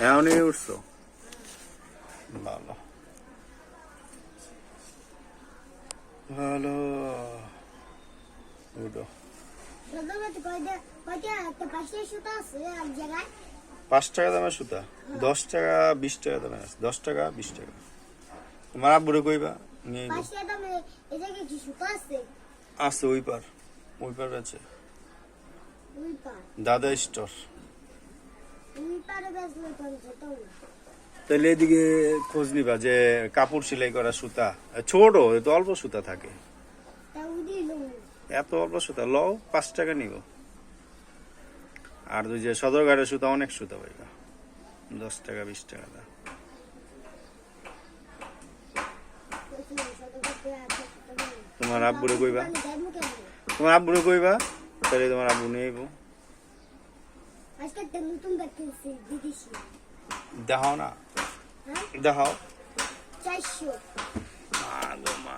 এমনই উঠছো? ভালো। ভালো। উঠো। পাঁচ টাকা দামের সুতা। দশ টাকা বিশ টাকা দামের আছে। দশ টাকা বিশ টাকা। তোমার আব্বুরে কইবা নিয়ে আছে? ওই পার। ওই পার আছে। দাদা স্টোর ওই পারে বেচলে তো আমি যেতাম না তাহলে এদিকে খোঁজ নিবা যে কাপড় সেলাই করা সুতা। ছোট তো অল্প সুতা থাকে। এত অল্প সুতা, লও, পাঁচ টাকা নিব। আর ওই যে সদরঘাটের সুতা, অনেক সুতা পাইবা দশ টাকা, বিশ টাকা দা তোমার আব্বুরে কইবা? তোমার আব্বুরে কইবা? তাহলে তোমার আব্বু নিয়ে আজকে একটা নতুন ব্যাগ বিদেশি। দেখাও না। হ্যাঁ? দেখাও। চারশো। আগো মা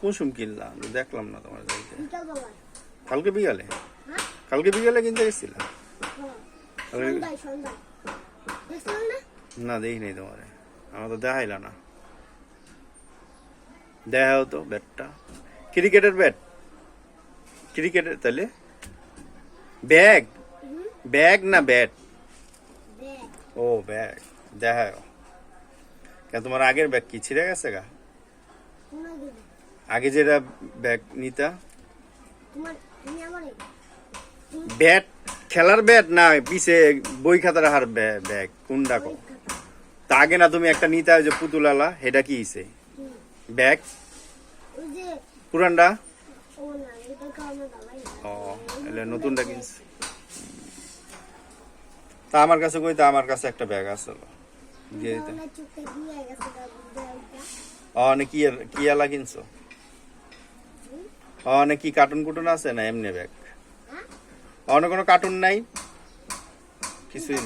কুসুম কিনলাম দেখলাম না তোমার যাইতে কালকে বিকালে? হ্যাঁ? কালকে বিকালে কিনতে গেছিলাম হ্যাঁ না? দেখি নাই তোমারে। আমার তো দেখাইলা না। দেখাও তো ব্যাটটা। ক্রিকেটের ব্যাট? ক্রিকেটের তাহলে ব্যাগ? ব্যাগ না ব্যাট? ও ব্যাগ। দেখাও কেন তোমার আগের ব্যাগ কি ছিঁড়ে গেছে গা? আগে যেটা ব্যাগ নিতা? ব্যাট খেলার ব্যাট না পিছে বই খাতার ব্যা- ব্যাগ কোনটা কো? তা আগে না তুমি একটা নিতা যে পুতুলালা সেটা কি হিসে ব্যাগ? পুরানটা ও নতুনটা কিনছে। তা আমার কাছে কই তা আমার কাছে একটা ব্যাগ আছে। ও নে কি কি এলা কিনছো? ও কি কার্টুন কুটুন আছে না এমনি ব্যাগ অন্য কোনো কার্টুন নাই? কিছুই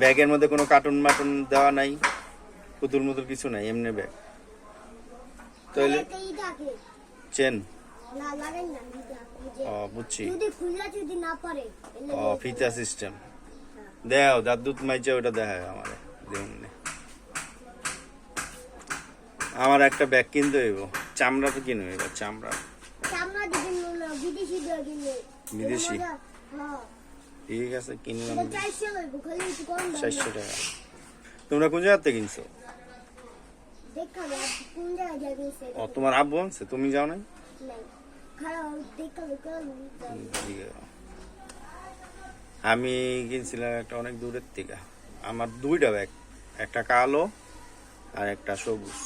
ব্যাগের মধ্যে কোনো কার্টুন মাটুন দেওয়া নাই? পুতুল মুতুল কিছু নাই এমনি ব্যাগ তাহলে চেন। ও বুঝছি। ও ফিতা সিস্টেম দেও দাদুত মাইছে ওটা দেখায় আমারে দেউনে আমার একটা ব্যাগ কিনতে হইব চামড়া তো কিনবে এবার চামড়া। বিদেশি হ্যাঁ। ঠিক আছে কিনলাম চারশো টাকা। তোমরা কোন জায়গাতে কিনছো? ও তোমার আব্বু আনছে তুমি যাও নাই? ঠিক আছে। আমি কিনছিলাম একটা অনেক দূরের থেকে। আমার দুইটা ব্যাগ একটা কালো আর একটা সবুজ।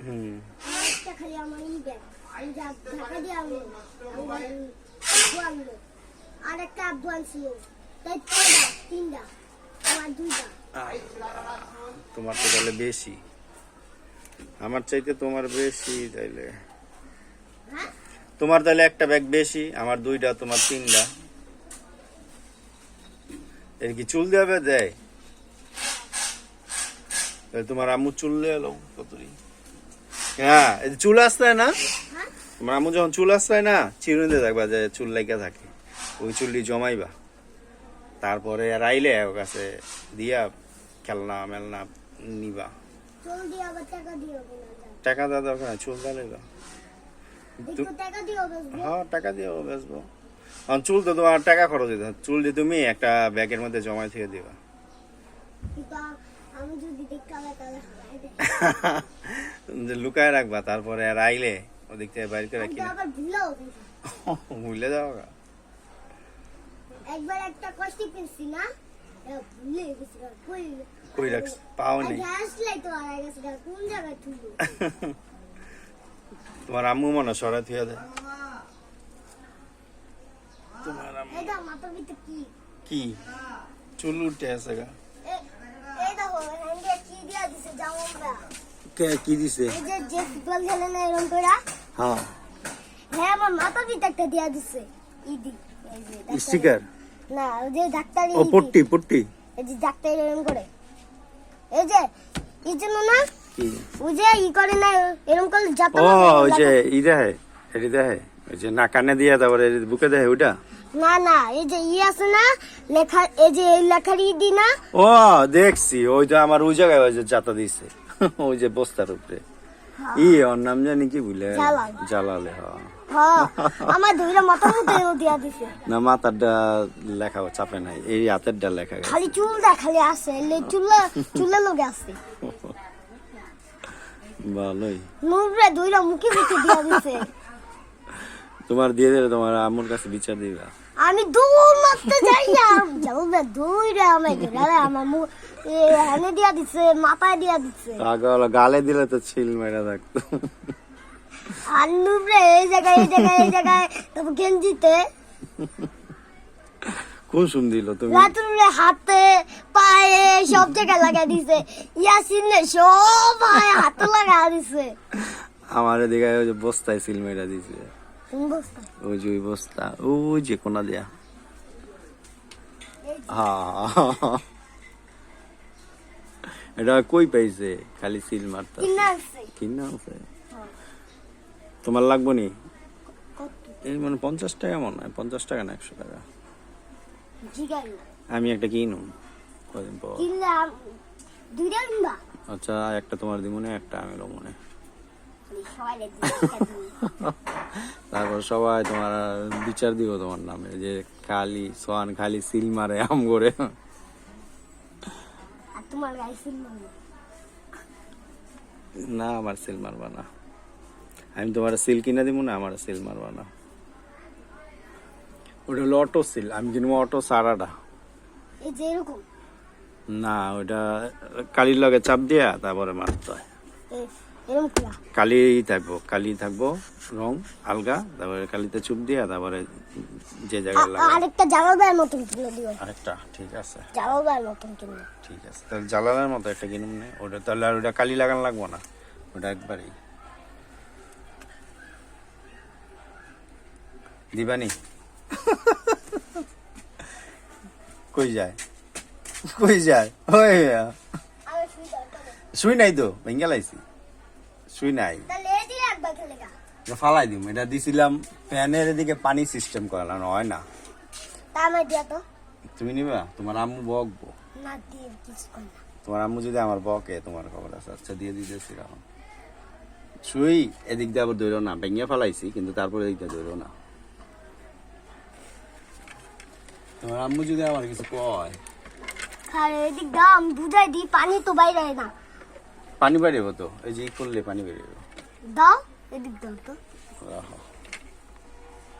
হুম। আব্বু আনছিল তিনটা আমার দুইটা। তোমার তো তাহলে বেশি। আমার চাইতে তোমার বেশি তাইলে। তোমার তাহলে একটা ব্যাগ বেশি, আমার দুইটা, তোমার তিনটা। এর কি চুল দেবে দেয়। তোমার আম্মু চুল এলো, কতরি? হ্যাঁ চুল আসতায় না? তোমার আম্মু যখন চুল আসতায় না, চিরুনি দিয়ে থাকবা, যে চুল লাইকা থাকে, ওই চুলটি জমাইবা। তারপরে আর আইলে ওর কাছে দিয়া খেলনা মেলনা নিবা। টাকা দেওয়া দরকার নাই, চুল দিয়ে হবে হ্যাঁ টাকা দিয়েও বেচবো। আর চুল তো তোমার টাকা খরচ হইতে চুল দিয়ে তুমি একটা ব্যাগের মধ্যে জমাই থেকে দিবা। লুকায় রাখবা তারপরে আর আইলে ওদিক থেকে বাইর করে গেছি। ভুলে যাও। একবার একটা কষ্টি পেয়েছি না ভুলে গেছি কই রাখছ পাও নেই। তোমার আম্মু মনে সরাই থুয়া দেয়। তোমার আম্মু। কি? চুল উঠে আছে গা। কি দিছে কে কি দিছে? এই যে যে ফুটবল খেলে না এরকম করে হ্যাঁ। হ্যাঁ আমার মাথার ভিতরে একটা দিয়া দিছে। ইদি এই যে ডাক্তার- স্টিকার? না ওই যে ডাক্তার ও পট্টি পট্টি। এই যে ডাক্তার এরকম করে। এই যে এই জন্য না কি যে? ই করে না এরকম করলে যত ও ওই যে ই এটি ওই যে না কানে দিয়ে তারপরে বুকে ওইটা? না না এই যে ই আছে না লেখা এই যে এই লেখার ই দি না। ও দেখছি ওইটা আমার ওই জায়গায় ওই যে দিছে। ওই যে বস্তার উপরে। ই ওর নাম জানি কি জালাল। হ্যাঁ হ্যাঁ। আমার দুইটা মাথা মধ্যে দিয়া দিছে। না মাথারটা লেখা চাপে নাই এই হাতেরটা লেখা। খালি চুলটা খালি আছে এলে চুলা চুলের লগে আছে। ভালোই। নুরে দুইটা মুখে মুখে দিয়া দিছে। তোমার দিয়ে দিলে তোমার আম্মুর কাছে বিচার দিবা। আমি দৌড় মারতে যাই যাবে দৌড়ে আমায় ধরে আমার মুখ হানে দিয়া দিছে মাথায় দিয়া দিছে। গালে দিলে তো ছিল মেরা থাকতো। আর নুরে এই জায়গায় এই জায়গায় এই জায়গায় তারপর গেঞ্জিতে। কোন সুম দিল তুমি? হাতে পায়ে সব জায়গায় লাগাই দিছে। ইয়াসিনে সব পায়ে হাতে লাগাই দিছে। আমার এদিকে ওই যে বস্তায় সিল মেরা দিছে। ওই যে ওই বস্তা ওই যে কোনা দিয়া। এটা কই পাইছে? খালি সিল মারতা কিনা আছে। কিনা আছে? তোমার লাগবো নি? এই মানে পঞ্চাশ টাকা মনে হয় পঞ্চাশ টাকা না একশো টাকা। আমি একটা কিনু কদিন পর? আচ্ছা একটা তোমার দিব মনে একটা আমি মনে তারপর সবাই তোমার বিচার দিব তোমার নামে যে খালি সোয়ান খালি সিল মারে আম করে না আমার সিল মারবা না। আমি তোমার সিল কিনে দিব না আমার সিল মারবা না। ওটা হলো অটো সিল আমি কিনবো অটো সারাটা। না ওটা কালির লগে চাপ দিয়া তারপরে মারতে হয়। কালি থাকব কালি থাকব রং আলগা তারপরে কালিতে চুপ দিয়া তারপরে যে জায়গায় লাগবে। আরেকটা জালাল মতন কিনে দিও। আরেকটা ঠিক আছে। জালাল মতন ঠিক আছে তাহলে জ্বালানোর মতো একটা কিনুম না। ওটা তাহলে আর ওটা কালি লাগানো লাগবো না। ওটা একবারই। দিবানি। কই যায়? কই যায়? ওই শুই নেই। তো ভেঙ্গে লাইছি। শুই নাই। ফালাই দিম। এটা দিছিলাম ফ্যানের এদিকে পানি সিস্টেম করালাম হয় না। তুমি নিবা? তোমার আম্মু বকবো। তোমার আম্মু যদি আমার বকে তোমার খবর আছে। আচ্ছা দিয়ে দিতেছি এখন। শুই এদিক দিয়ে আবার না। ভেঙে ফেলাইছি কিন্তু তারপরে এদিক দিয়ে না। তোমার আম্মু যদি আমার কিছু কয়। আরে এদিক দাম বুঝাই দি পানি তো বাইরে হয় না। পানি বেরিয়ে তো? এই যে করলে পানি বেরিয়ে দাও এদিক দাও তো।